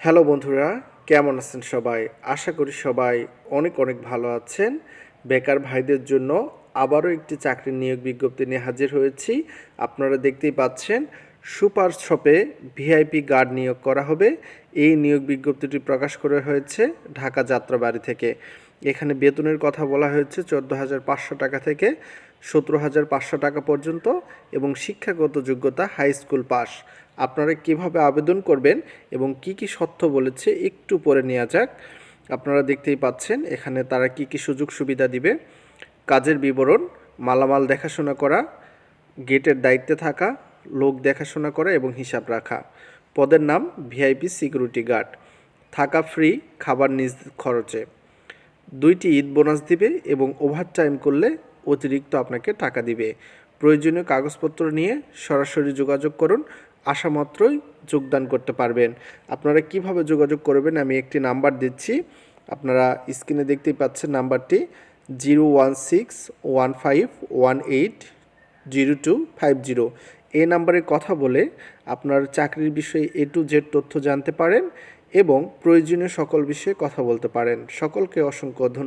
Hello বন্ধুরা, কেমন আছেন সবাই? আশা করি সবাই অনেক অনেক ভালো আছেন। বেকার ভাইদের জন্য আবারও একটি চাকরির নিয়োগ বিজ্ঞপ্তি নিয়ে হাজির হয়েছি। আপনারা দেখতেই পাচ্ছেন, সুপার শপে ভিআইপি গার্ড নিয়োগ করা হবে। এই নিয়োগ বিজ্ঞপ্তিটি প্রকাশ করা হয়েছে ঢাকা যাত্রাবাড়ি থেকে। এখানে বেতনের কথা বলা হয়েছে চোদ্দ হাজার পাঁচশো টাকা থেকে সতেরো হাজার পাঁচশো টাকা পর্যন্ত এবং শিক্ষাগত যোগ্যতা হাই স্কুল পাস। আপনারা কীভাবে আবেদন করবেন এবং কি কি সত্য বলেছে একটু পরে নেওয়া যাক। আপনারা দেখতেই পাচ্ছেন, এখানে তারা কি কি সুযোগ সুবিধা দিবে। কাজের বিবরণ, মালামাল দেখাশোনা করা, গেটের দায়িত্বে থাকা, লোক দেখাশোনা করা এবং হিসাব রাখা। পদের নাম ভিআইপি সিকিউরিটি গার্ড। থাকা ফ্রি, খাবার নিজ খরচে। দুইটি ঈদ বোনাস দিবে এবং ওভার টাইম করলে অতিরিক্ত আপনাকে টাকা দিবে। প্রয়োজনীয় কাগজপত্র নিয়ে সরাসরি যোগাযোগ করুন, আসা মাত্রই যোগদান করতে পারবেন। আপনারা কীভাবে যোগাযোগ করবেন আমি একটি নাম্বার দিচ্ছি। আপনারা স্ক্রিনে দেখতেই পাচ্ছেন নাম্বারটি zero one six one five one eight zero two five zero. এই নাম্বারে কথা বলে আপনার চাকরির বিষয়ে এ টু জেড তথ্য জানতে পারেন এবং প্রয়োজনীয় সকল বিষয়ে কথা বলতে পারেন। সকলকে অসংখ্য ধন্যবাদ।